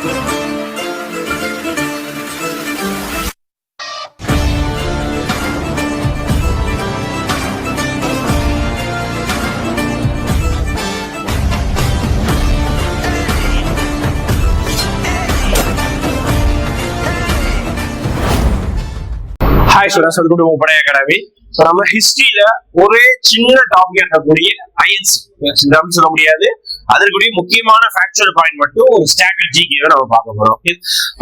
Hi students welcome to முப்படை academy நம்ம ஹிஸ்டரியில ஒரே சின்ன டாபிக் இருக்கக்கூடிய ஐஎன்சி சொல்ல முடியாது அதற்குரிய முக்கியமான ஃபேக்சுவல் பாயிண்ட் மட்டும் ஒரு ஸ்டாண்டர்ட் நம்ம பார்க்க போறோம்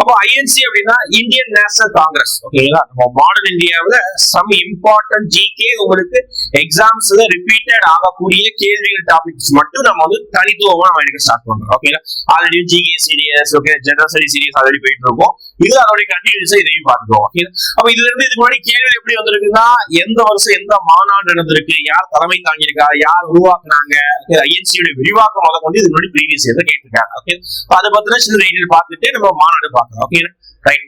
அப்போ ஐஎன்சி அப்படின்னா இந்தியன் நேஷனல் காங்கிரஸ் ஓகேங்களா நம்ம மாடர்ன் இந்தியாவில் சம் இம்பார்ட்டன்ட் ஜிகே உங்களுக்கு எக்ஸாம்ஸ்ல ரிப்பீட்டட் ஆகக்கூடிய கேள்விகள் டாபிக்ஸ் மட்டும் நம்ம வந்து தனித்துவமா நம்ம எடுக்க ஸ்டார்ட் பண்றோம் ஓகேங்களா already GK series okay general study series already போயிட்டு இருக்கோம். இது அதோட கண்டினியூஸா இதையும் பார்த்துக்கோம் ஓகே அப்ப இதுல இருந்து இதுக்கு முன்னாடி கேள்வி எப்படி வந்திருக்குன்னா எந்த வருஷம் எந்த மாநாடு நடந்திருக்கு யார் தலைமை தாங்கியிருக்கா யார் உருவாக்குனாங்க ஐஎன்சியோட விரிவாக்கம் முத கொண்டு இதுக்கு முன்னாடி ப்ரீவியஸ் இயர்ல கேட்டிருக்காங்க. ஓகே அதை பத்தின சில டீட்டெயில் பார்த்துட்டு நம்ம மாநாடு பார்க்கலாம். ஓகே ரைட்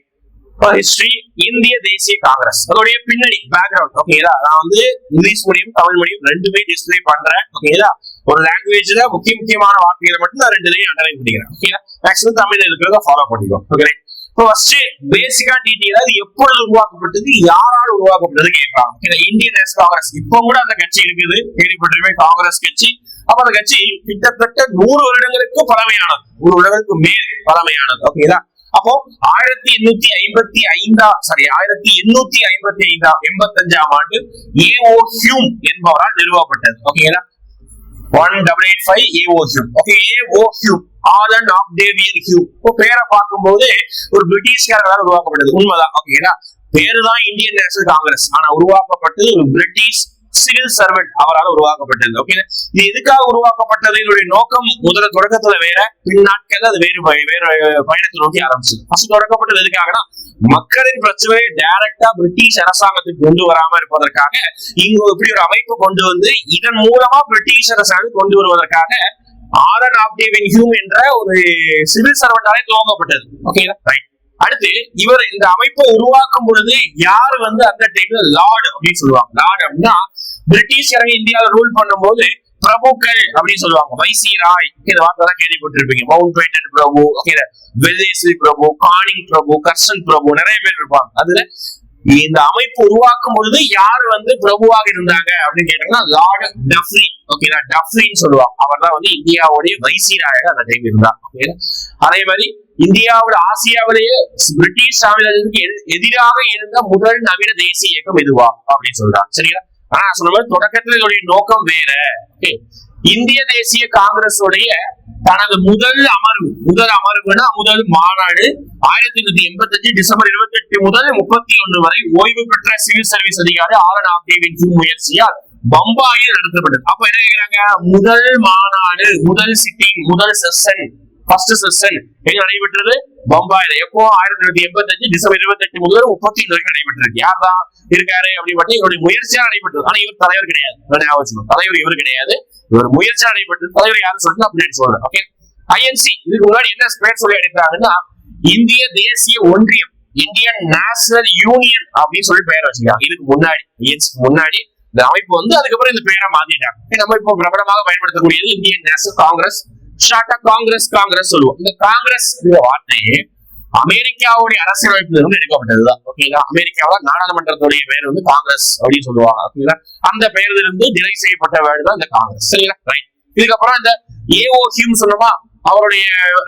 ஹிஸ்டரி இந்திய தேசிய காங்கிரஸ். அதோடைய பின்னணி பேக்ரவுண்ட் ஓகேங்களா நான் வந்து இங்கிலீஷ் மீடியம் தமிழ் மீடியம் ரெண்டுமே டிஸ்பிளே பண்றேன். ஓகேங்களா ஒரு லாங்குவேஜ்ல முக்கிய முக்கியமான வார்த்தைகளை மட்டும் நான் ரெண்டுலையும் அண்டர்லைன் பண்ணிக்கிறேன். ஓகேங்களா மேக்ஸிமம் தமிழ்ல இருக்கிறத ஃபாலோ பண்ணிக்கோ. ஓகே ரைட் ஃபர்ஸ்ட் பேசிக்கா டீட்டெயிலா இது எப்பொழுது உருவாக்கப்பட்டது யாரால் உருவாக்கப்பட்டது கேட்கலாம். ஓகே இந்தியன் நேஷனல் காங்கிரஸ் இப்போ கூட அந்த கட்சி இருக்குது. கேள்விப்பட்டிருமே காங்கிரஸ் கட்சி. அப்ப அந்த கட்சி கிட்டத்தட்ட நூறு வருடங்களுக்கு பழமையானது. நூறு வருடங்களுக்கு மேல் பழமையானது. ஓகேங்களா அப்போ ஆயிரத்தி எண்ணூத்தி ஐம்பத்தி ஐந்தா சாரி ஆயிரத்தி எண்ணூத்தி ஐம்பத்தி ஐந்தாம் எண்பத்தஞ்சாம் ஆண்டு ஏஓ ஹியூம் என்பவரால் நிறுவப்பட்டது. ஓகேங்களா one double eight five AO Hume okay AO Hume Allan Octavian Hume இப்போ பேரை பார்க்கும்போது ஒரு பிரிட்டிஷ்காரர்களால் உருவாக்கப்பட்டது. உண்மைதான். ஓகேங்களா பேரு தான் இந்தியன் நேஷனல் காங்கிரஸ் ஆனா உருவாக்கப்பட்டது ஒரு பிரிட்டிஷ் சிவில் சர்வெண்ட் அவரால் உருவாக்கப்பட்டது. ஓகே இது எதுக்காக உருவாக்கப்பட்டது? இதனுடைய நோக்கம் முதல்ல தொடக்கத்துல வேற பின் நாட்கள் அது வேறு வேற பயணத்தை நோக்கி ஆரம்பிச்சது. ஃபர்ஸ்ட் தொடக்கப்பட்டது எதுக்காகனா மக்களின் பிரச்சனையை டைரக்டா பிரிட்டிஷ் அரசாங்கத்துக்கு கொண்டு வராம இருப்பதற்காக இங்கு இப்படி ஒரு அமைப்பு கொண்டு வந்து இதன் மூலமா பிரிட்டிஷ் அரசாங்கம் கொண்டு வருவதற்காக ஆரன் ஆப்டேவின் ஹியூம் என்ற ஒரு சிவில் சர்வெண்டாலே துவங்கப்பட்டது. ஓகேங்களா ரைட் அடுத்து இவர் இந்த அமைப்பை உருவாக்கும் பொழுது யார் வந்து அந்த டைம்ல லார்ட் அப்படின்னு சொல்லுவாங்க. லார்ட் அப்படின்னா பிரிட்டிஷ்காரங்க இந்தியாவில் ரூல் பண்ணும்போது பிரபுக்கள் அப்படின்னு சொல்லுவாங்க. வைசிராய் இந்த வார்த்தை தான் கேள்விப்பட்டிருப்பீங்க. மவுண்ட் பேட்டன் பிரபு ஓகே வெல்லேஸ்லி பிரபு கானிங் பிரபு கர்சன் பிரபு நிறைய பேர் இருப்பாங்க. அதுல இந்த அமைப்பு உருவாக்கும் பொழுது யார் வந்து பிரபுவாக இருந்தாங்க அப்படின்னு கேட்டாங்கன்னா லார்டு டஃப்ரி. ஓகேனா டஃப்ரின்னு சொல்லுவாங்க. அவர் தான் வந்து இந்தியாவுடைய வைசிராயாக அந்த டைம் இருந்தார். ஓகேங்களா அதே மாதிரி இந்தியாவோட ஆசியாவிலேயே பிரிட்டிஷ் சாம்ராஜ்யத்துக்கு எதிராக இருந்த முதல் நவீன தேசிய இயக்கம் இதுவா அப்படின்னு சொல்றாங்க சரிங்களா ஆனா சொன்ன மாதிரி தொடக்கத்துல இதோடைய நோக்கம் வேற. ஓகே இந்திய தேசிய காங்கிரஸோடைய தனது முதல் அமர்வு முதல் அமர்வுனா முதல் மாநாடு ஆயிரத்தி எண்ணூத்தி எண்பத்தி அஞ்சு டிசம்பர் இருபத்தி எட்டு முதல் முப்பத்தி ஒன்று வரை ஓய்வு பெற்ற சிவில் சர்வீஸ் அதிகாரி ஆர் என் ஆப்டேவின் முயற்சியால் பம்பாயில் நடத்தப்பட்டது. அப்ப என்ன கேக்குறாங்க? முதல் மாநாடு முதல் சிட்டிங் முதல் செஷன் ஃபர்ஸ்ட் செஷன் எங்க நடைபெற்றது? பம்பாயில. எப்போ? ஆயிரத்தி தொள்ளாயிரத்தி எண்பத்தி அஞ்சு டிசம்பர் இருபத்தி எட்டு முதல் முப்பத்தி ஒன்று வரைக்கும் நடைபெற்றிருக்கு. யார் தான் இருக்காரு அப்படின்னு பார்த்தா இவருடைய முயற்சியா நடைபெற்றது. ஆனா இவர் தலைவர் கிடையாது. தலைவர் இவர் கிடையாது. இவர் முயற்சி அடைபட்டு தலைவர் யாரும் சொல்லிட்டு நான் சொல்றேன் ஓகே ஐஎன்சி இதுக்கு முன்னாடி என்ன பேர் சொல்லி எடுக்கிறாங்கன்னா இந்திய தேசிய ஒன்றியம் இந்தியன் நேஷனல் யூனியன் அப்படின்னு சொல்லி பெயர் வச்சிருக்காங்க. இதுக்கு முன்னாடி ஐஎன்சிக்கு முன்னாடி இந்த அமைப்பு வந்து அதுக்கப்புறம் இந்த பேரை மாத்திட்டாங்க. நம்ம இப்போ பிரபலமாக பயன்படுத்தக்கூடியது இந்தியன் நேஷனல் காங்கிரஸ் ஷார்ட்டா காங்கிரஸ் காங்கிரஸ் சொல்லுவோம். இந்த காங்கிரஸ் வார்த்தையே அமெரிக்காவுடைய அரசியலமைப்புல இருந்து எடுக்கப்பட்டதுதான் ஓகேங்களா அமெரிக்காவோட நாடாளுமன்றத்துடைய பேர் வந்து காங்கிரஸ் அப்படின்னு சொல்லுவாங்க. ஓகேங்களா அந்த பெயர்ல இருந்து செய்யப்பட்ட வேர்டு தான் இந்த காங்கிரஸ். சரிங்களா? ரைட் இதுக்கப்புறம் இந்த ஏஓ ஹியூம் சொன்னோமா? அவருடைய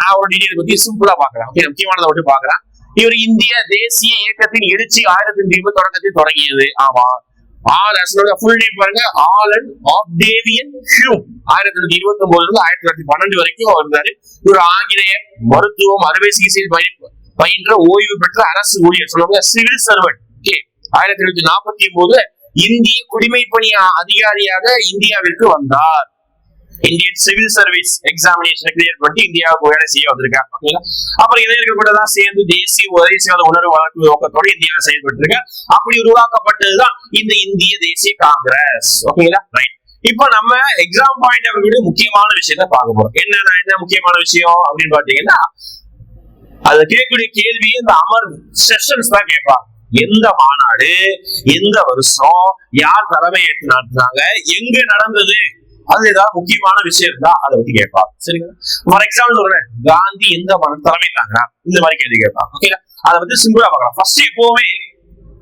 அவருடைய டீடைல் பத்தி சிம்பிளா பாக்குறேன் ஓகே முக்கியமானதை மட்டும் பாக்கலாம் இவர் இந்திய தேசிய இயக்கத்தின் எழுச்சி ஆயிரத்தி எண்ணூத்தி தொடக்கத்தில் தொடங்கியது ஆமா ஆர் ஃபுல் நேம் பாருங்க. Allan Octavian Hume. ஆயிரத்தி தொள்ளாயிரத்தி இருபத்தி ஒன்பதுல இருந்து ஆயிரத்தி தொள்ளாயிரத்தி பன்னெண்டு வரைக்கும் அவர் இருந்தாரு. இவர் ஆங்கிலேய மருத்துவம் அறுவை சிகிச்சையில் பயின்ற ஓய்வு பெற்ற அரசு ஊழியர். சொல்லுவாங்க சிவில் சர்வன் ஓகே ஆயிரத்தி தொள்ளாயிரத்தி நாற்பத்தி ஒன்பதுல இந்திய குடிமைப்பணி அதிகாரியாக இந்தியாவிற்கு வந்தார். Indian civil service examination clear பண்ணி இந்தியாவுக்கு வேலை செய்ய வந்திருக்காங்க ஓகேங்களா அப்புறம் இளைஞர்கள் கூட தான் சேர்ந்து தேசிய உதவிசியாத உணர்வு வளர்ப்பு நோக்கத்தோட இந்தியாவில் செயல்பட்டு அப்படி உருவாக்கப்பட்டதுதான் இந்த இந்திய தேசிய காங்கிரஸ். ஓகேங்களா ரைட் இப்போ நம்ம எக்ஸாம் பாயிண்ட் அவர்களுடைய முக்கியமான விஷயத்த பார்க்க போறோம். என்ன என்ன முக்கியமான விஷயம் அப்படின்னு பாத்தீங்கன்னா அது கேட்கக்கூடிய கேள்வி இந்த அமர்வு செஷன்ஸ் தான் கேட்பாங்க. எந்த மாநாடு எந்த வருஷம் யார் தலைமை ஏற்று நடத்தினாங்க எங்க நடந்தது? அது ஏதாவது முக்கியமான விஷயம் இருந்தா அதை பத்தி கேட்பாங்க சரிங்களா? ஃபார் எக்ஸாம்பிள் சொல்றேன் காந்தி எந்த மன தலைமை இந்த மாதிரி கேள்வி கேட்பாங்க ஓகேங்களா அதை பத்தி சிம்பிளா பார்க்கலாம். ஃபர்ஸ்ட் எப்பவுமே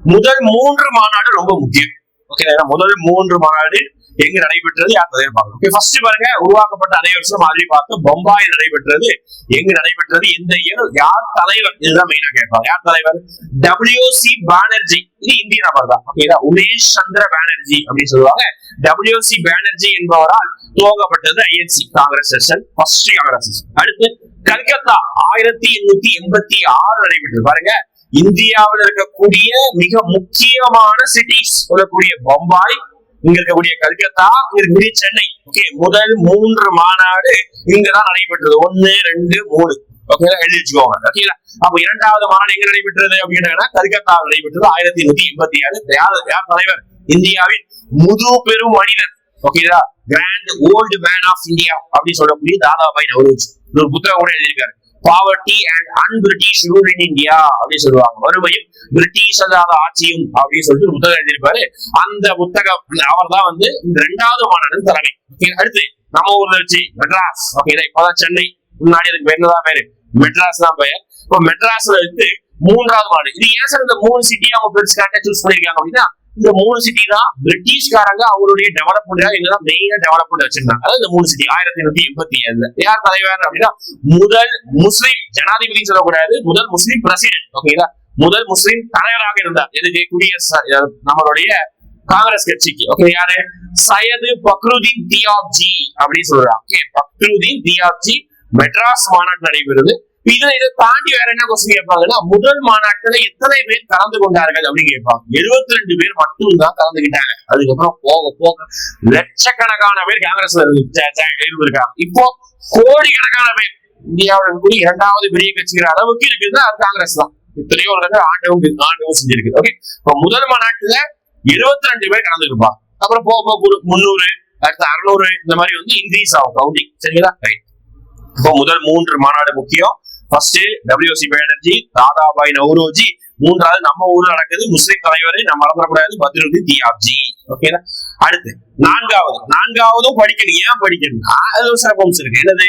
முதல் மூன்று மாநாடு ரொம்ப முக்கியம். ஓகே முதல் மூன்று மாநாடு எங்க நடைபெற்றது யார் தலைவர் பார்க்கணும் ஃபர்ஸ்ட் பாருங்க உருவாக்கப்பட்ட அனைவரும் வருஷம் மாதிரி பார்த்து பம்பாயில் நடைபெற்றது. எங்க நடைபெற்றது? எந்த இயர் யார் தலைவர்? இதுதான் மெயினா கேட்பாங்க. யார் தலைவர்? டபிள்யூ சி பானர்ஜி இது இந்திய நபர் தான் ஓகேதா உமேஷ் சந்திர பானர்ஜி அப்படின்னு சொல்லுவாங்க. டபிள்யூ சி பானர்ஜி என்பவரால் துவங்கப்பட்டது INC Congress session first Congress session அடுத்து கல்கத்தா ஆயிரத்தி எண்ணூத்தி எண்பத்தி ஆறு நடைபெற்றது. பாருங்க இந்தியாவில் இருக்கக்கூடிய மிக முக்கியமான சிட்டிஸ் சொல்லக்கூடிய பம்பாய் இங்க இருக்கக்கூடிய கல்கத்தா இருக்கக்கூடிய சென்னை. ஓகே முதல் மூன்று மாநாடு இங்கதான் நடைபெற்றது. ஒன்னு ரெண்டு மூணு. ஓகேங்களா எழுதி வச்சுக்கோங்க. ஓகேங்களா அப்ப இரண்டாவது மாநாடு எங்க நடைபெற்றது அப்படின்னா கல்கத்தா நடைபெற்றது ஆயிரத்தி நூத்தி எண்பத்தி ஆறு யார் யார் தலைவர்? இந்தியாவின் முது பெரும் மனிதர். ஓகேங்களா grand old man of India அப்படின்னு சொல்லக்கூடிய தாதாபாய் நவரோஜ். ஒரு புத்தகம் கூட எழுதியிருக்காரு. Poverty and unbritish rule in India அப்படின்னு சொல்லுவாங்க. வறுமையும் பிரிட்டிஷ் அல்லாத ஆட்சியும் அப்படின்னு சொல்லிட்டு புத்தகம் எழுதியிருப்பாரு. அந்த புத்தகம் அவர் தான் வந்து இந்த ரெண்டாவது மாநாடு தலைமை. அடுத்து நம்ம ஊர்ல வச்சு மெட்ராஸ். ஓகேங்களா இப்பதான் சென்னை முன்னாடி அதுக்கு என்னதான் பேரு? மெட்ராஸ் தான் பெயர். இப்போ மெட்ராஸ்ல வந்து மூன்றாவது மாநாடு. இது ஏன் சார் இந்த மூணு சிட்டி அவங்க பெருசு சூஸ் பண்ணிருக்காங்க அப்படின்னா இந்த மூணு சிட்டி தான் பிரிட்டிஷ்காரங்க அவங்களுடைய டெவலப்மெண்ட் என்னதான் மெயினா டெவலப்மெண்ட் வச்சிருந்தாங்க. அதாவது இந்த மூணு சிட்டி ஆயிரத்தி எண்ணூத்தி எண்பத்தி ஏழுல. யார் தலைவர் அப்படின்னா முதல் முஸ்லிம் ஜனாதிபதி சொல்லக்கூடாது முதல் முஸ்லிம் பிரசிடென்ட் ஓகேங்களா முதல் முஸ்லிம் தலைவராக இருந்தார். எதுக்கு? குடியரசு நம்மளுடைய காங்கிரஸ் கட்சிக்கு ஓகே யாரு? சையது பக்ருதீன் தியாப்ஜி அப்படின்னு சொல்றாங்க ஓகே பக்ருதீன் தியாப்ஜி மெட்ராஸ் மாநாடு நடைபெறுது. இதுல இதை தாண்டி வேற என்ன கொஸ்டின் கேட்பாங்கன்னா முதல் மாநாட்டுல எத்தனை பேர் கலந்து கொண்டார்கள் அப்படின்னு கேட்பாங்க. எழுபத்தி ரெண்டு பேர் மட்டும் தான் கலந்துக்கிட்டாங்க அதுக்கப்புறம் போக போக லட்சக்கணக்கான பேர் காங்கிரஸ்ல இருந்திருக்காங்க. இப்போ கோடிக்கணக்கான பேர். இந்தியாவில் இருக்கக்கூடிய இரண்டாவது பெரிய கட்சிங்கிற அளவுக்கு இருக்குதுன்னா அது காங்கிரஸ் தான். எத்தனையோ ஒரு ஆண்டவும் ஆண்டவும் செஞ்சிருக்கு. ஓகே இப்போ முதல் மாநாட்டுல இருபத்தி ரெண்டு பேர் கலந்துருப்பாங்க அப்புறம் போக போக முன்னூறு முந்நூறு அடுத்து அறுநூறு இந்த மாதிரி வந்து இன்க்ரீஸ் ஆகும். கவுண்டிங் சரிங்களா? ரைட் இப்போ முதல் மூன்று மாநாடு முக்கியம். First WC Banerjee Dadabhai Naoroji. மூன்றாவது நம்ம ஊர்ல நடக்குது முஸ்லிம் தலைவர் நம்ம மறந்துடக்கூடாது பத்ருதி தியாப்ஜி. ஓகேங்களா அடுத்து நான்காவது. நான்காவதும் படிக்கணும். ஏன் படிக்கணும்னா அது ஒரு சிறப்பம்சம் இருக்கு. என்னது?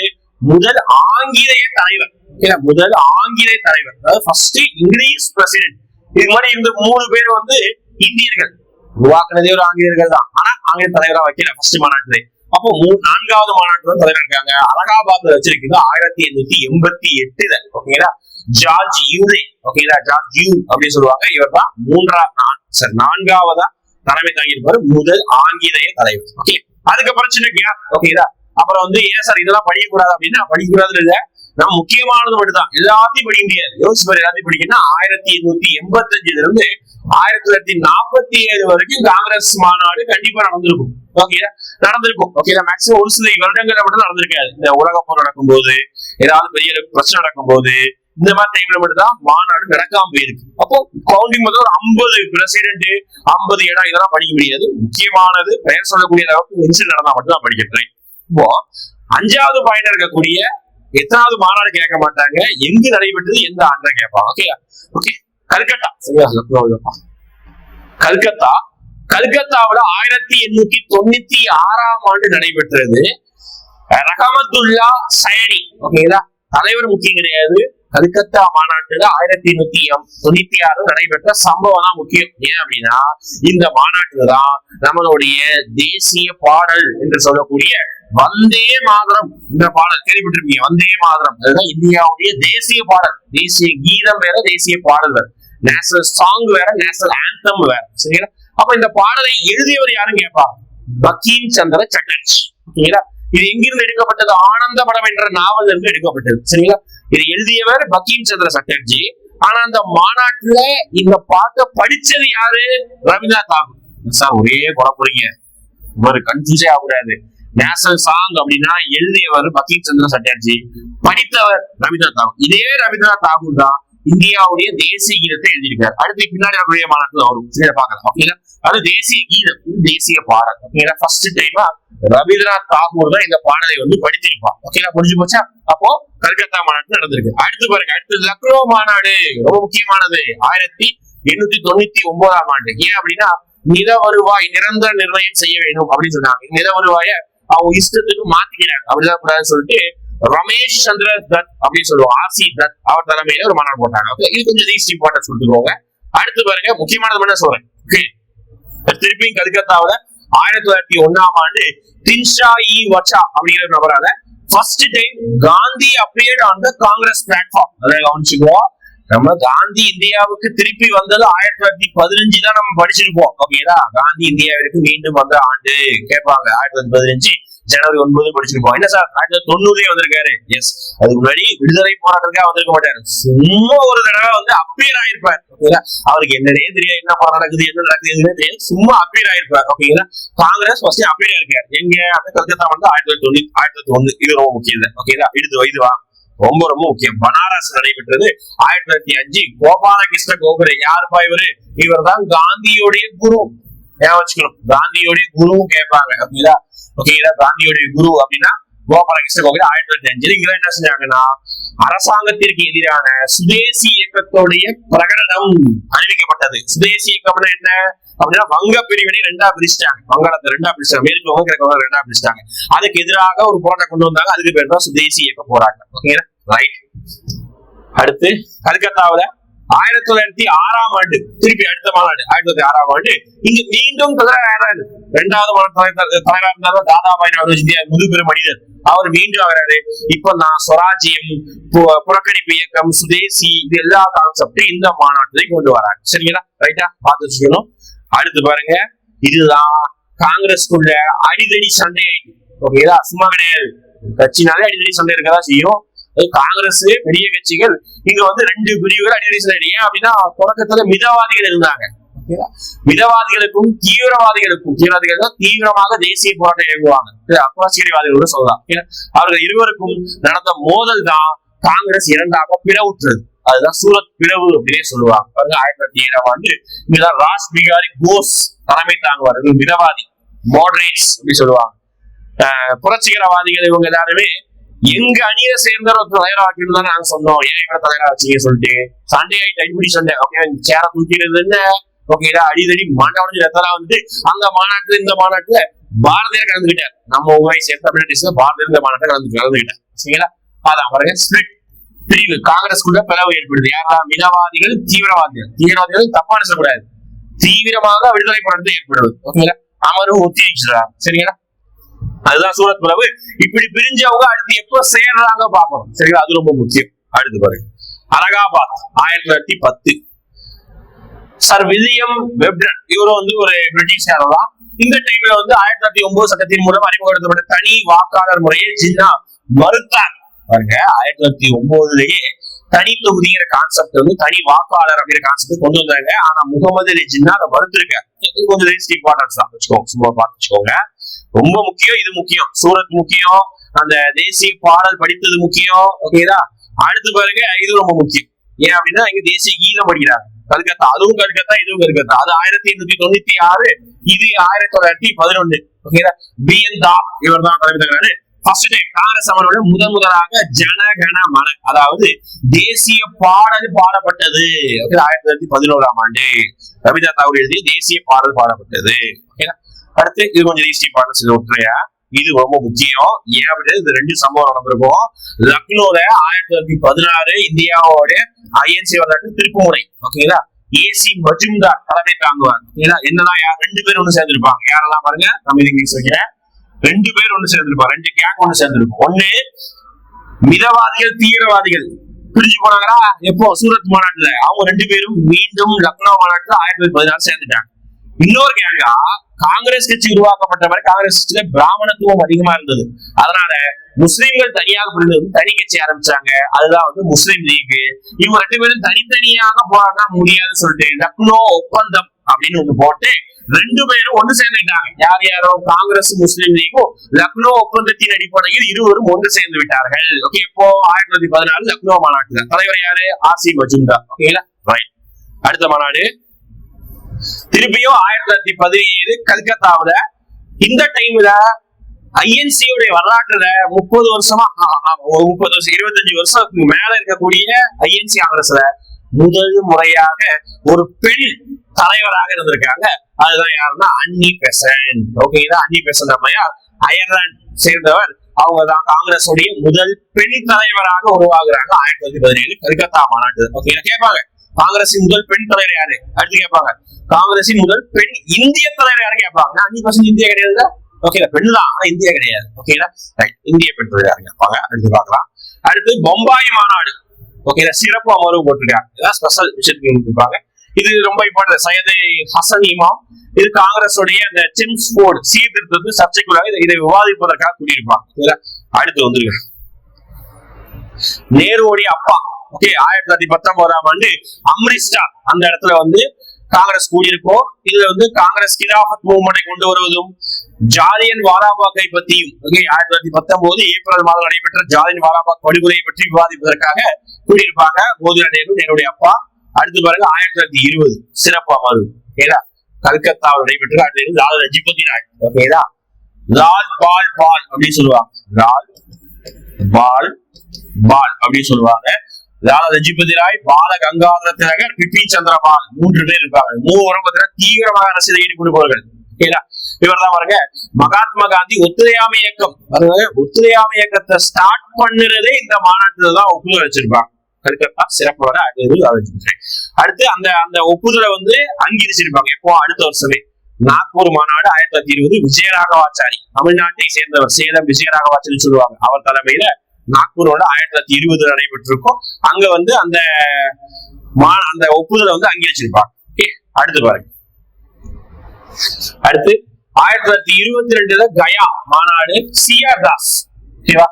முதல் ஆங்கிலேய தலைவர். ஓகேங்களா முதல் ஆங்கிலேய தலைவர். அதாவது ஃபர்ஸ்ட் இங்கிலீஷ் பிரசிடென்ட் இது மாதிரி இந்த மூணு பேர் வந்து இந்தியர்கள். உருவாக்குனதே ஒரு ஆங்கிலேயர்கள் தான். ஆனா ஆங்கில தலைவரா வைக்கல. ஃபர்ஸ்ட் மாநாட்டுல. அப்போ மூ- நான்காவது மாநாட்டு தான் தலைவர் இருக்காங்க. அலகாபாத்ல வச்சிருக்கிறது ஆயிரத்தி எண்ணூத்தி எண்பத்தி எட்டுல ஓகேங்களா ஜார்ஜ் யூரே. ஓகேங்களா ஜார்ஜ் யூ அப்படின்னு சொல்லுவாங்க. இவர் தான் மூன்றா சார் நான்காவதா தலைமை தாங்கியிருப்பாரு. முதல் ஆங்கிலேய தலைவர். ஓகே அதுக்கப்புறம் சின்ன கேப் ஓகேங்களா அப்புறம் வந்து ஏன் சார் இதெல்லாம் படிக்கக்கூடாது அப்படின்னா படிக்கக்கூடாதுன்னு இல்ல. நம்ம முக்கியமானது மட்டும்தான். எல்லாத்தையும் படிக்க முடியாது. யோசிப்பார் எல்லாத்தையும் படிக்கணும்னா ஆயிரத்தி எண்ணூத்தி எண்பத்தஞ்சுல இருந்து ஆயிரத்தி தொள்ளாயிரத்தி நாற்பத்தி ஏழு வரைக்கும் காங்கிரஸ் மாநாடு கண்டிப்பா நடந்திருக்கும். ஓகேயா நடந்திருக்கும். ஓகே மேக்சிமம் ஒரு சில வருடங்கள்ல மட்டும் நடந்திருக்காது. இந்த உலக போர் நடக்கும்போது ஏதாவது பெரிய பிரச்சனை நடக்கும்போது இந்த மாதிரி டைம்ல மட்டும் தான் மாநாடு நடக்காம போயிருக்கு. அப்போ கவுண்டிங் வந்து ஒரு ஐம்பது பிரசிடென்ட் ஐம்பது இடம் இதெல்லாம் படிக்க முடியாது. முக்கியமானது பெயர் சொல்லக்கூடிய அளவுக்கு இன்சிடென்ட் நடந்தா மட்டும் தான் படிக்கிறேன் இப்போ அஞ்சாவது பாயிண்ட் இருக்கக்கூடிய எத்தனாவது மாநாடு கேட்க மாட்டாங்க. எங்கு நடைபெற்றது எந்த ஆண்டு கேட்பாங்க. Okay okay Calcutta. சரியா? கல்கத்தா. கல்கத்தாவுல ஆயிரத்தி எண்ணூத்தி தொண்ணூத்தி ஆறாம் ஆண்டு நடைபெற்றது. ரஹமத்துல்லா சயனி ஓகேங்களா தலைவர் முக்கியம் கிடையாது. கல்கத்தா மாநாட்டுல ஆயிரத்தி எண்ணூத்தி தொண்ணூத்தி ஆறு நடைபெற்ற சம்பவம் தான் முக்கியம். ஏன் அப்படின்னா இந்த மாநாட்டுல தான் நம்மளுடைய தேசிய பாடல் என்று சொல்லக்கூடிய வந்தே மாதரம் இந்த பாடல் கேள்விப்பட்டிருப்பீங்க. வந்தே மாதரம். அதுதான் இந்தியாவுடைய தேசிய பாடல். தேசிய கீதம் வேற தேசிய பாடல் வேற. நேஷனல் சாங் வேற நேஷனல் ஆந்தம் வேற. சரிங்களா? அப்ப இந்த பாடலை எழுதியவர் யாரும் கேட்பார் பக்கீம் சந்திர சட்டர்ஜி. சரிங்களா? இது எங்கிருந்து எடுக்கப்பட்டது? ஆனந்த படம் என்ற நாவல் இருந்து எடுக்கப்பட்டது. சரிங்களா? இது எழுதியவர் பக்கீம் சந்திர சட்டர்ஜி. ஆனா அந்த மாநாட்டுல இந்த பாட்டை படிச்சது யாரு? ரவீந்திரநாத் தாகூர். சார் ஒரே குழப்பறீங்க ஒரு கன்ஃபியூஸே ஆகக்கூடாது. நேஷனல் சாங் அப்படின்னா எழுதியவர் பக்கீம் சந்திர சட்டர்ஜி. படித்தவர் ரவீந்திரநாத் தாகூர். இதே ரவீந்திரநாத் தாகூர் தான் இந்தியாவுடைய தேசிய கீதத்தை எழுதியிருக்காரு அடுத்து பின்னாடி வரக்கூடிய மாநாட்டில் வரும் சரி பார்க்கலாம். ஓகேங்களா அது தேசிய கீதம் தேசிய பாடல். ஓகேங்களா ஃபர்ஸ்ட் டைமா ரவீந்திரநாத் தாகூர் தான் இந்த பாடலை வந்து படித்திருப்பார். ஓகேங்களா புரிஞ்சு போச்சா? அப்போ கல்கத்தா மாநாட்டு நடந்திருக்கு. அடுத்து பாருங்க அடுத்து லக்னோ மாநாடு ரொம்ப முக்கியமானது. ஆயிரத்தி எண்ணூத்தி தொண்ணூத்தி ஒன்பதாம் ஆண்டு. ஏன் அப்படின்னா நில வருவாய் நிரந்தர நிர்ணயம் செய்ய வேண்டும் அப்படின்னு சொன்னாங்க. நில வருவாய அவங்க இஷ்டத்துக்கு மாத்திக்கிறாங்க. அப்படிதான் கூடாதுன்னு சொல்லிட்டு ரமேஷ் சந்திர தத் அப்படின்னு சொல்லுவோம் ஆசி தத். அவர் தலைமையில ஒரு மாநாடு போட்டாங்க. இது கொஞ்சம் லீஸ்ட் இம்பார்ட்டன்ஸ் கொடுத்துக்கோங்க அடுத்து பாருங்க முக்கியமானது என்ன சொல்றேன். திருப்பி திருப்பியும் ஆயிரத்தி தொள்ளாயிரத்தி ஒன்னாம் ஆண்டு தின்ஷா இ வச்சா அப்படிங்கிற நபரால first time Gandhi appeared on the Congress platform அதை கவனிச்சுக்குவோம் நம்ம காந்தி இந்தியாவுக்கு திருப்பி வந்தது ஆயிரத்தி தொள்ளாயிரத்தி பதினஞ்சு தான் நம்ம படிச்சிருப்போம். ஓகேதா காந்தி இந்தியாவிற்கு மீண்டும் வந்த ஆண்டு. கேட்பாங்க ஆயிரத்தி தொள்ளாயிரத்தி பதினஞ்சு. ஜனவரி ஒன்பது படிச்சிருப்போம். என்ன சார்? ஆயிரத்தி தொள்ளாயிரத்தி தொண்ணூறுலயே வந்திருக்காரு. எஸ் அதுக்கு முன்னாடி விடுதலை போராட்டத்துக்காக வந்திருக்க மாட்டாரு. சும்மா ஒரு தடவை வந்து அப்பியர் ஆயிருப்பார். ஓகேங்களா அவருக்கு என்னன்னே தெரியாது. என்ன போராட்டம் நடக்குது என்ன நடக்குது தெரியாது. சும்மா அப்பியர் ஆயிருப்பார். ஓகேங்களா காங்கிரஸ் ஃபர்ஸ்ட் அப்பியர் ஆயிருக்காரு. எங்க? அந்த கல்கத்தா வந்து ஆயிரத்தி தொள்ளாயிரத்தி தொண்ணூத்தி ஆயிரத்தி தொள்ளாயிரத்தி ஒண்ணு இது ரொம்ப முக்கியம் ஓகேங்களா இது வைதுவா ரொம்ப ரொம்ப முக்கியம். பனாரஸ் நடைபெற்றது ஆயிரத்தி தொள்ளாயிரத்தி அஞ்சு. கோபாலகிருஷ்ண கோகலே யாருப்பா இவரு? இவர் தான் காந்தியோடைய குரு. ஏன் வச்சுக்கணும் காந்தியோடைய குருவும் கேட்பாங்க அப்படிதா ஓகேங்களா காந்தியோடைய குரு அப்படின்னா கோபாலகிருஷ்ண கோகலே ஆயிரத்தி தொள்ளாயிரத்தி அஞ்சு இங்க என்ன செஞ்சாங்கன்னா அரசாங்கத்திற்கு எதிரான சுதேசி இயக்கத்துடைய பிரகடனம் அறிவிக்கப்பட்டது சுதேசி இயக்கம்னா என்ன அப்படின்னா வங்க பிரிவினை ரெண்டா பிரிச்சிட்டாங்க வங்காளத்தை ரெண்டா பிரிச்சாங்க மேற்கு கிழக்கு வங்க ரெண்டா பிரிச்சிட்டாங்க அதுக்கு எதிராக ஒரு போராட்டம் கொண்டு வந்தாங்க அதுக்கு பேர் தான் சுதேசி இயக்க போராட்டம் ஓகேங்களா ரைட் அடுத்து கல்கத்தாவில ஆயிரத்தி தொள்ளாயிரத்தி ஆறாம் ஆண்டு திருப்பி அடுத்த மாநாடு ஆயிரத்தி தொள்ளாயிரத்தி ஆறாம் ஆண்டு. இங்க மீண்டும் தலைவராகிறாரு ரெண்டாவது மாநாடு தலைவராக இருந்தாலும் தாதாபாய் நவரோஜி முதுபெரும் மனிதர். அவர் மீண்டும் ஆகிறாரு. இப்ப நான் ஸ்வராஜ்யம் பு- புறக்கணிப்பு இயக்கம் சுதேசி இது எல்லா கான்செப்டும் இந்த மாநாட்டிலே கொண்டு வராங்க சரிங்களா? ரைட்டா பார்த்து வச்சுக்கணும். அடுத்து பாருங்க. இதுதான் காங்கிரஸ்க்குள்ள அடிதடி சண்டை ஆயிட்டு ஓகேதா சும்மா கிடையாது. கட்சினாலே அடிதடி சண்டை இருக்கதான் செய்யும். காங்கிரஸ் பெரிய கட்சிகள் இங்க வந்து ரெண்டு பிரிவுகள் சண்டை ஏன் அப்படின்னா தொடக்கத்துல மிதவாதிகள் இருந்தாங்க? மிதவாதிகளுக்கும் தீவிரவாதிகளுக்கும் தீவிரவாதிகள் தீவிரமாக தேசிய போராட்டம் இயங்குவாங்க. அப்பாசிரியவாதிகளோட சொல்லலாம்? அவர்கள் இருவருக்கும் நடந்த மோதல் தான் காங்கிரஸ் இரண்டாக பிளவுற்றது. அதுதான் சூரத் பிளவு அப்படின்னே சொல்லுவாங்க. பாருங்க ஆயிரத்தி தொள்ளாயிரத்தி ஏழாம் ஆண்டு இங்கதான் ராஜ் பிகாரி கோஸ் தலைமை தாங்குவார். இவங்க மிதவாதி மாடரேட்ஸ் அப்படி சொல்லுவாங்க. புரட்சிகரவாதிகள் இவங்க எல்லாருமே எங்க அணியை சேர்ந்த ஒருத்தர் தலைவரா வைக்கணும் தான் நாங்க சொன்னோம். ஏன் இவரை தலைவரா வச்சீங்க சொல்லிட்டு. சண்டே ஆயிட்டு அடிப்படி சண்டை. ஓகே சேர தூக்கிறது என்ன? ஓகேடா அடிதடி மண்டவடைஞ்சு ரத்தலா வந்து அங்க மாநாட்டுல இந்த மாநாட்டுல பாரதியார் கலந்துகிட்டார் நம்ம உங்களை சேர்ந்த தமிழ்நாட்டில் பாரதியார் இந்த மாநாட்டில் கலந்து கலந்துகிட்டார் சரிங்களா? அதான் பாருங்க ஸ்பிளிட் பிரிவு. காங்கிரஸ்குள்ள பிளவு ஏற்படுது. யாரெல்லாம் மிதவாதிகள் தீவிரவாதிகள். தீவிரவாதிகள் தப்பான சொல்லக்கூடாது தீவிரமாக விடுதலை போராட்டத்தை ஏற்படுவது. ஓகேங்களா அமரும் ஒத்தி சரிங்களா? அதுதான் சூரத் பிரபு இப்படி பிரிஞ்சவங்க அடுத்து எப்ப சேர்றாங்க பாப்போம் சரிங்களா? அது ரொம்ப முக்கியம். அடுத்து பாருங்க. அலகாபாத் ஆயிரத்தி தொள்ளாயிரத்தி பத்து. சார் வில்லியம் வெப்டன் இவரும் வந்து ஒரு பிரிட்டிஷ்காரர் தான். இந்த டைம்ல வந்து ஆயிரத்தி தொள்ளாயிரத்தி ஒன்பது சட்டத்தின் மூலம் அறிமுகப்படுத்தப்பட்ட தனி வாக்காளர் முறையை ஜின்னா மறுத்தார். பாருங்க ஆயிரத்தி தொள்ளாயிரத்தி ஒன்பதுலயே தனி தொகுதிங்கிற கான்செப்ட் வந்து தனி வாக்காளர் அப்படிங்கிற கான்செப்ட் கொண்டு வந்தாங்க. ஆனா முகமது அலி ஜின்னா அதை மறுத்திருக்காரு. கொஞ்சம் இம்பார்ட்டன்ஸ் தான். வச்சுக்கோங்க சும்மா பார்த்து ரொம்ப முக்கியம் இது முக்கியம். சூரத் முக்கியம் அந்த தேசிய பாடல் படித்தது முக்கியம் ஓகேதா அடுத்து பாருங்க இது ரொம்ப முக்கியம். ஏன் அப்படின்னா இங்க தேசிய கீதம் படிக்கிறாங்க. கல்கத்தா அதுவும் கல்கத்தா இதுவும் கல்கத்தா. அது ஆயிரத்தி எண்ணூத்தி தொண்ணூத்தி ஆறு இது ஆயிரத்தி தொள்ளாயிரத்தி பதினொன்னு ஓகேதா பி என் தா இவர் தான் தலைமை தகுறாரு ஃபர்ஸ்ட் டைம் காங்கிரஸ் அமரோட முதன் முதலாக ஜனகண மன அதாவது தேசிய பாடல் பாடப்பட்டது ஓகே ஆயிரத்தி தொள்ளாயிரத்தி பதினோராம் ஆண்டு. ரவிதா தாகூர் எழுதிய தேசிய பாடல் பாடப்பட்டது ஓகேங்களா அடுத்து இது கொஞ்சம் ஈஸி பாடல் இது ஒற்றையா இது ரொம்ப முக்கியம். ஏன் அப்படின்னா இது ரெண்டு சம்பவம் நடந்திருக்கும். லக்னோல ஆயிரத்தி தொள்ளாயிரத்தி பதினாறு இந்தியாவோட ஐஎன்சி வரலாற்று திருப்புமுறை ஓகேங்களா? ஏசி மஜும்தார் தலைமை தாங்குவார். ஓகேங்களா? என்னதான் யார்? ரெண்டு பேர் ஒண்ணு சேர்ந்திருப்பாங்க. யாரெல்லாம் பாருங்க? நம்ம இங்கிலீஷ் வைக்கிறேன். ரெண்டு பேர் ஒண்ணு சேர்ந்திருப்பாங்க. ரெண்டு கேங் ஒண்ணு சேர்ந்திருக்கும். ஒண்ணு மிதவாதிகள் தீவிரவாதிகள். பிரிஞ்சு போனாங்களா? எப்போ? சூரத் மாநாட்டுல. அவங்க ரெண்டு பேரும் மீண்டும் லக்னோ மாநாட்டுல ஆயிரத்தி தொள்ளாயிரத்தி பதினாறு சேர்ந்துட்டாங்க. இன்னொரு கேங்கா காங்கிரஸ் கட்சி உருவாக்கப்பட்ட மாதிரி காங்கிரஸ் கட்சியில பிராமணத்துவம் அதிகமா இருந்தது. அதனால முஸ்லிம்கள் தனியாக பிரிந்தது தனி கட்சி ஆரம்பிச்சாங்க. அதுதான் வந்து முஸ்லீம் லீக். இவங்க ரெண்டு பேரும் தனித்தனியாக போராட முடியாதுன்னு சொல்லிட்டு லக்னோ ஒப்பந்தம் அப்படின்னு ஒண்ணு போட்டு ரெண்டு பேரும் ஒன்று சேர்ந்துட்டாங்க. யார் யாரோ? காங்கிரஸ் முஸ்லீம் லீகும் லக்னோ ஒப்பந்தத்தின் அடிப்படையில் இருவரும் ஒன்று சேர்ந்து விட்டார்கள். ஓகே இப்போ ஆயிரத்தி தொள்ளாயிரத்தி பதினாலு லக்னோ மாநாட்டுல. தலைவர் யாரு? ஆசி மஜும்தா ஓகேங்களா ரைட் அடுத்த மாநாடு. திருப்பியும் ஆயிரத்தி தொள்ளாயிரத்தி பதினேழு கல்கத்தாவுல இந்த டைம்ல ஐஎன்சியோடைய வரலாற்றுல முப்பது வருஷமா முப்பது வருஷம் இருபத்தஞ்சு வருஷத்துக்கு மேல இருக்கக்கூடிய ஐஎன்சி காங்கிரஸ்ல முதல் முறையாக ஒரு பெண் தலைவராக இருந்திருக்காங்க. அதுதான் யாருன்னா அன்னி பெசன். ஓகேங்களா அன்னி பெசன் அம்மையா. அயர்லாந்து சேர்ந்தவர். அவங்க தான் காங்கிரஸ் உடைய முதல் பெண் தலைவராக உருவாகுறாங்க ஆயிரத்தி தொள்ளாயிரத்தி பதினேழு கல்கத்தா மாநாட்டு ஓகே கேட்பாங்க. காங்கிரசின் முதல் பெண் தலைவர் யாரு? அடுத்து கேட்பாங்க. காங்கிரசின் முதல் பெண் இந்திய தலைவர் யாரும் கேட்பாங்க? அஞ்சு பர்சன்ட் இந்தியா கிடையாது ஓகே பெண் தான். ஆனா இந்தியா கிடையாது. ஓகேங்களா இந்திய பெண் தலைவர் யாரும் கேட்பாங்க? அடுத்து பார்க்கலாம். அடுத்து பொம்பாய் மாநாடு. ஓகேங்களா சிறப்பு அமர்வு போட்டிருக்காங்க. இதான் ஸ்பெஷல் விஷயத்துக்கு இருப்பாங்க இது ரொம்ப இம்பார்ட்டன் சையது ஹசன் இமாம். இது காங்கிரஸுடைய அந்த சிம்ஸ் போர்டு சீர்திருத்தத்து சர்ச்சைக்குள்ளாக இதை- விவாதிப்பதற்காக கூட்டியிருப்பாங்க அடுத்து வந்துருங்க. நேருடைய அப்பா. ஓகே ஆயிரத்தி தொள்ளாயிரத்தி பத்தொன்பதாம் ஆண்டு அம்ரிஸ்டா அந்த இடத்துல வந்து காங்கிரஸ் கூடியிருக்கோ இதுல வந்து காங்கிரஸ் கிலாபத் மூவ்மெண்டை கொண்டு வருவதும் ஜாலியன் வாலாபாக்கை பத்தியும் ஆயிரத்தி தொள்ளாயிரத்தி பத்தொன்பது ஏப்ரல் மாதம் நடைபெற்ற ஜாலியன் வாலாபாக் படுகொலையை பற்றி விவாதிப்பதற்காக கூடியிருப்பாங்க மோதிலால் நேரு என்னுடைய அப்பா. அடுத்து பாருங்க ஆயிரத்தி தொள்ளாயிரத்தி இருபது சிறப்பு அமர்வு ஓகேடா கல்கத்தாவில் நடைபெற்ற அடுத்து லால் லஜிபதி ராய் ஓகேதா லால் பால் பால் அப்படின்னு சொல்லுவாங்க. லால் பால் பால் அப்படின்னு சொல்லுவாங்க. லாலா லஜபதி ராய் பால கங்காதர திலகர் பிபின் சந்திரபால் மூன்று பேர் இருப்பாங்க மூவரும் பார்த்தீங்கன்னா தீவிரமாக அரசியல் ஈடுபடுபவர்கள். ஓகேங்களா இவர் தான் பாருங்க. மகாத்மா காந்தி ஒத்துழையாமை இயக்கம். ஒத்துழையாமை இயக்கத்தை ஸ்டார்ட் பண்ணுறதே இந்த மாநாட்டில தான் ஒப்புதல் வச்சிருப்பாங்க கல்கத்தா சிறப்பு வர அடுத்து அந்த அந்த ஒப்புதலை வந்து அங்கீகரிச்சிருப்பாங்க. எப்போ அடுத்த வருஷமே. நாக்பூர் மாநாடு ஆயிரத்தி தொள்ளாயிரத்தி இருபது விஜயராகவாச்சாரி. தமிழ்நாட்டை சேர்ந்தவர் சேலம் விஜயராகவாச்சாரி சொல்லுவாங்க. அவர் தலைமையில நாக்பூரோட ஆயிரத்தி தொள்ளாயிரத்தி இருபது நடைபெற்றிருக்கும். அங்க வந்து அந்த மா அந்த ஒப்புதலை வந்து அங்கீகரிச்சிருப்பாங்க அடுத்து பாருங்க. அடுத்து ஆயிரத்தி தொள்ளாயிரத்தி இருபத்தி ரெண்டுல கயா மாநாடு சிஆர் தாஸ். ஓகேவா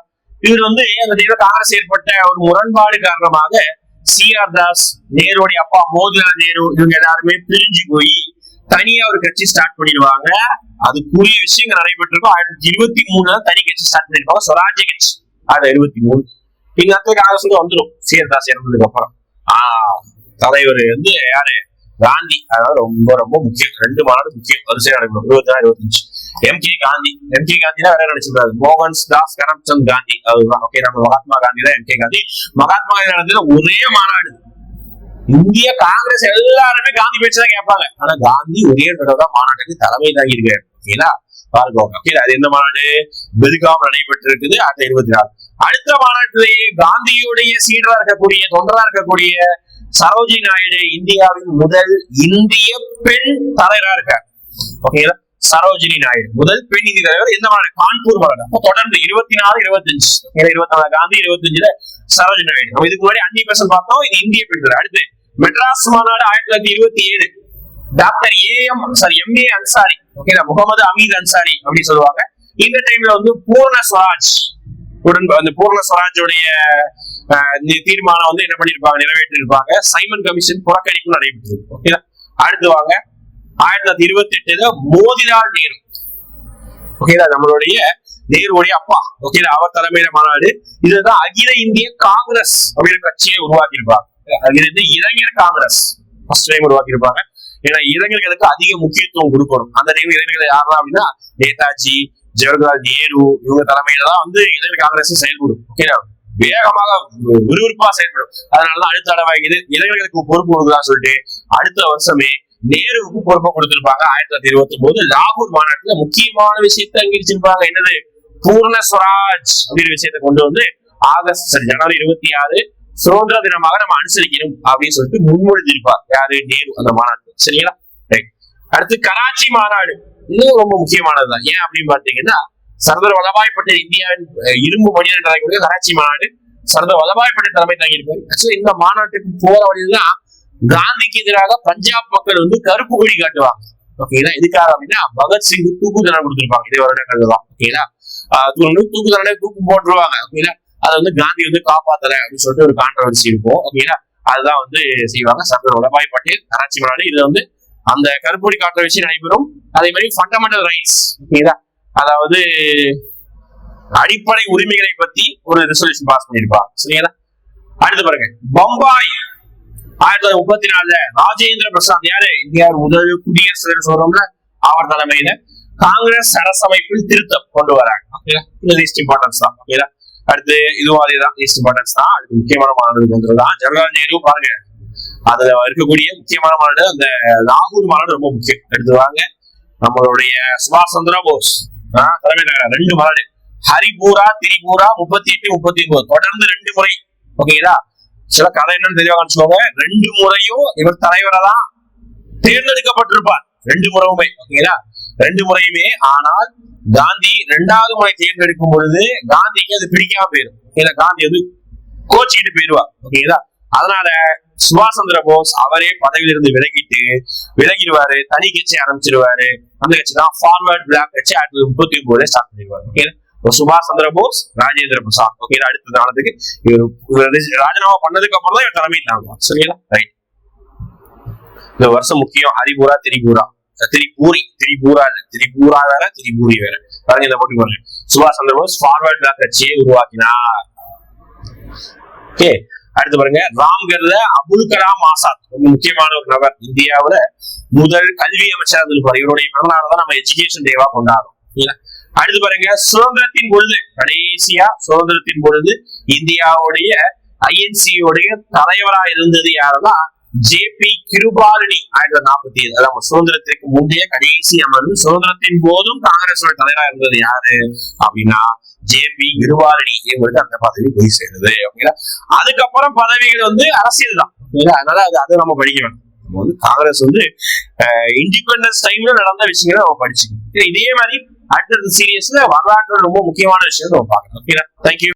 இவர் வந்து அந்த நேரம் காங்கிரஸ் ஏற்பட்ட ஒரு முரண்பாடு காரணமாக சிஆர் தாஸ் நேருடைய அப்பா மோதிலால் நேரு இவங்க எல்லாருமே பிரிஞ்சு போய் தனியா ஒரு கட்சி ஸ்டார்ட் பண்ணிடுவாங்க. அதுக்குரிய விஷயங்கள் நடைபெற்றிருக்கும். ஆயிரத்தி இருபத்தி மூணுல தனி கட்சி ஸ்டார்ட் பண்ணிருப்பாங்க சுவராஜ்ய கட்சி. ஆயிரத்தி இருபத்தி மூணு. இங்க அத்தைக்கு காங்கிரஸ் வந்துடும் சிஆர் தாஸ் இறந்ததுக்கு அப்புறம். ஆஹ் தலைவர் வந்து யாரு? காந்தி. அதாவது ரொம்ப ரொம்ப முக்கியம். ரெண்டு மாநாடு முக்கியம். வரிசை நடைபெறும் இருபத்தி நாலு இருபத்தஞ்சு. M K Gandhi. M K காந்தினா வேற நினைச்சிருக்காரு மோகன் தாஸ் கரம்சந்த் காந்தி. அதுதான். ஓகே நம்ம மகாத்மா காந்தி தான் எம் கே காந்தி. மகாத்மா காந்தி நடந்தது ஒரே மாநாடு. இந்திய காங்கிரஸ் எல்லாருமே காந்தி பேச்சு தான் கேட்பாங்க. ஆனா காந்தி ஒரே தடவை தான் மாநாட்டுக்கு தலைமை தாங்கி இருக்காரு ஓகேங்களா பாருங்க ஓகே அது எந்த மாநாடு? பெல்காம் நடைபெற்றிருக்குது ஆயிரத்தி இருபத்தி நாலு. அடுத்த மாநாட்டிலேயே காந்தியுடைய சீடரா இருக்கக்கூடிய தொண்டரா இருக்கக்கூடிய சரோஜினி நாயுடு இந்தியாவின் முதல் இந்திய பெண் தலைவரா இருக்கார். ஓகேங்களா சரோஜினி நாயுடு முதல் பெண் இந்திய தலைவர். எந்த மாநாடு? கான்பூர் மாநாடு. அப்போ தொடர்ந்து இருபத்தி நாலு இருபத்தஞ்சு. இருபத்தி நாலு காந்தி இருபத்தஞ்சுல சரோஜி நாயுடு. நம்ம இதுக்கு முன்னாடி அன்னி பெர்சன் பார்த்தோம் இது இந்திய பெண் அடுத்து மெட்ராஸ் மாநாடு ஆயிரத்தி தொள்ளாயிரத்தி இருபத்தி ஏழு. Doctor AM sorry MA Ansari. ஓகேங்களா முகமது அமீர் அன்சாரி அப்படின்னு சொல்லுவாங்க. இந்த டைம்ல வந்து பூர்ண ஸ்வராஜ் உடன் அந்த பூர்ண ஸ்வராஜோடைய அஹ், தீர்மானம் வந்து என்ன பண்ணிருப்பாங்க நிறைவேற்றிருப்பாங்க சைமன் கமிஷன் புறக்கணிப்பு நடைபெற்றது. ஓகேங்களா அடுத்து வாங்க. ஆயிரத்தி தொள்ளாயிரத்தி இருபத்தி எட்டுல மோதிலால் நேரு. ஓகேங்களா நம்மளுடைய நேருடைய அப்பா. ஓகேங்களா அவர் தலைமையில மாநாடு. இதுதான் அகில இந்திய காங்கிரஸ் அப்படிங்கிற கட்சியை உருவாக்கியிருப்பாங்க. இது இளைஞர் காங்கிரஸ் ஃபர்ஸ்ட் டைம் உருவாக்கியிருப்பாங்க. ஏன்னா இளைஞர்களுக்கு அதிக முக்கியத்துவம் கொடுக்கணும். அந்த டைம் இளைஞர்கள் யாரெல்லாம் அப்படின்னா நேதாஜி ஜவஹர்லால் நேரு இவங்க தலைமையில தான் வந்து இளைஞர் காங்கிரஸ் செயல்படும். ஓகேங்களா வேகமாக விறுவிறுப்பா செயல்படும். அதனாலதான் அடுத்த தடவை இளைஞர்களுக்கு பொறுப்பு கொடுக்கலாம் சொல்லிட்டு அடுத்த வருஷமே நேருவுக்கு பொறுப்பை கொடுத்திருப்பாங்க ஆயிரத்தி தொள்ளாயிரத்தி இருபத்தி ஒன்பது லாகூர் மாநாட்டுல முக்கியமான விஷயத்தை அங்கீகரிச்சிருப்பாங்க. என்னது? பூர்ண ஸ்வராஜ் அப்படிங்கிற விஷயத்தை கொண்டு வந்து ஆகஸ்ட் ஜனவரி இருபத்தி ஆறு சுதந்திர தினமாக நம்ம அனுசரிக்கணும் அப்படின்னு சொல்லிட்டு முன்மொழிஞ்சிருப்பார் யாரு? நேரு அந்த மாநாட்டு சரிங்களா? அடுத்து கராச்சி மாநாடு. இன்னும் ரொம்ப முக்கியமானதுதான். ஏன் அப்படின்னு பாத்தீங்கன்னா சர்தார் வல்லபாய் பட்டேல் இந்தியாவின் இரும்பு மனிதன் என்று கராச்சி மாநாடு. சர்தார் வல்லபாய் பட்டேல் தலைமை தாங்கியிருப்பாரு ஆக்சுவலி இந்த மாநாட்டுக்கு போற வழியில்தான் காந்திக்கு எதிராக பஞ்சாப் மக்கள் வந்து கருப்பு கொடி காட்டுவாங்க. ஓகேங்களா எதுக்காக அப்படின்னா பகத்சிங் தூக்கு தண்டனை கொடுத்திருப்பாங்க. இதே வருடங்கள்ல தான் ஓகேங்களா தூக்கு தூக்கு தண்டனை தூக்கு போட்டுருவாங்க. ஓகேங்களா அதை வந்து காந்தி வந்து காப்பாத்தல அப்படின்னு சொல்லிட்டு ஒரு கான்ட்ரவர்சி இருக்கும் ஓகேங்களா அதுதான் வந்து செய்வாங்க. சர்தார் வல்லபாய் பட்டேல் கராச்சி மாநாடு இதுல வந்து அந்த கருப்பொடி கான்ட்ரவர்சி நடைபெறும். அதே மாதிரி ஃபண்டமெண்டல் ரைட்ஸ் ஓகேங்களா அதாவது அடிப்படை உரிமைகளை பத்தி ஒரு ரெசல்யூஷன் பாஸ் பண்ணிருப்பாங்க சரிங்களா? அடுத்து பாருங்க. பம்பாய் ஆயிரத்தி தொள்ளாயிரத்தி முப்பத்தி நாலுல ராஜேந்திர பிரசாத் யாரு? இந்தியாவின் முதல் குடியரசுத் சொல்றோம்ல அவர் தலைமையில காங்கிரஸ் அரசமைப்பில் திருத்தம் கொண்டு வராங்க. ஓகேங்களா இம்பார்ட்டன்ஸ் தான் ஓகேங்களா அடுத்து இதுவும் அதே தான் ஈஸ்ட் இம்பார்ட்டன்ஸ் தான். அடுத்து முக்கியமான மாநாடு வந்துதான் ஜவஹர்லால் நேரு பாருங்க. அதுல இருக்கக்கூடிய முக்கியமான மாநாடு அந்த லாகூர் மாநாடு ரொம்ப முக்கியம். எடுத்து வாங்க. நம்மளுடைய சுபாஷ் சந்திர போஸ் தலைமை நகரம் ரெண்டு மாநாடு. ஹரிபூரா திரிபூரா முப்பத்தி எட்டு முப்பத்தி ஒன்பது. தொடர்ந்து ரெண்டு முறை. ஓகேங்களா சில கதை என்னன்னு தெரியவாங்க சொல்லுவாங்க ரெண்டு முறையும் இவர் தலைவரை தான் தேர்ந்தெடுக்கப்பட்டிருப்பார். ரெண்டு முறையுமே. ஓகேங்களா ரெண்டு முறையுமே. ஆனால் காந்தி ரெண்டாவது முறை தேர்ந்தெடுக்கும் பொழுது காந்திக்கு அது பிடிக்காம போயிடும் ஏன்னா காந்தி வந்து கோச்சிக்கிட்டு போயிருவா ஓகேங்களா அதனால சுபாஷ் சந்திர போஸ் அவரே பதவியிலிருந்து விலகிட்டு விலகிடுவாரு தனி கட்சி ஆரம்பிச்சிருவாரு அந்த கட்சி தான் ஃபார்வர்ட் பிளாக் கட்சி. ஆயிரத்தி தொள்ளாயிரத்தி முப்பத்தி ஒன்பதுல ஸ்டார்ட் பண்ணிடுவாரு. ஓகே சுபாஷ் சந்திர போஸ் ராஜேந்திர பிரசாத். ஓகே அடுத்த நாளத்துக்கு இவர் இவர் ராஜினாமா பண்ணதுக்கு அப்புறம் தான் இவர் தலைமை தாங்குவார். சரிங்களா? ரைட் இந்த வருஷம் முக்கியம். ஹரிபூரா திரிபூரா. திரிபூரி திரிபூரா இல்ல திரிபூரா வேற. திரிபூரி வேற பாருங்க இதை போட்டு பாருங்க. சுபாஷ் சந்திர போஸ் ஃபார்வர்ட் பிளாக் கட்சியை உருவாக்கினார். ஓகே அடுத்து பாருங்க. ராம்கர்ல அபுல் கலாம் ஆசாத் ரொம்ப முக்கியமான ஒரு நபர். இந்தியாவுல முதல் கல்வி அமைச்சர் இருந்திருப்பார். இவருடைய பிறந்தநாள் தான் நம்ம எஜுகேஷன் டேவா கொண்டாடுறோம். இல்ல? அடுத்து பாருங்க. சுதந்திரத்தின் பொழுது கடைசியா சுதந்திரத்தின் பொழுது இந்தியாவுடைய ஐஎன்சி உடைய தலைவரா இருந்தது யாருன்னா ஜே பி கிருபாலினி ஆயிரத்தி தொள்ளாயிரத்தி நாற்பத்தி ஏழு. அதாவது சுதந்திரத்திற்கு முந்தைய கடைசி அமர்வு சுதந்திரத்தின் போதும் காங்கிரஸோட தலைவரா இருந்தது யாரு? அப்படின்னா ஜே பி கிருபாலினி இவங்களுக்கு அந்த பதவி போய் சேருது? ஓகேங்களா அதுக்கப்புறம் பதவிகள் வந்து அரசியல் தான். அதனால அது அதை நம்ம படிக்க வேணும். நம்ம வந்து காங்கிரஸ் வந்து இண்டிபெண்டன்ஸ் டைம்ல நடந்த விஷயங்களை நம்ம படிச்சுக்கணும். இதே மாதிரி அடுத்தடுத்த சீரியஸ்ல வரலாற்று ரொம்ப முக்கியமான விஷயம் நம்ம பார்க்கலாம் ஓகேங்களா தேங்க்யூ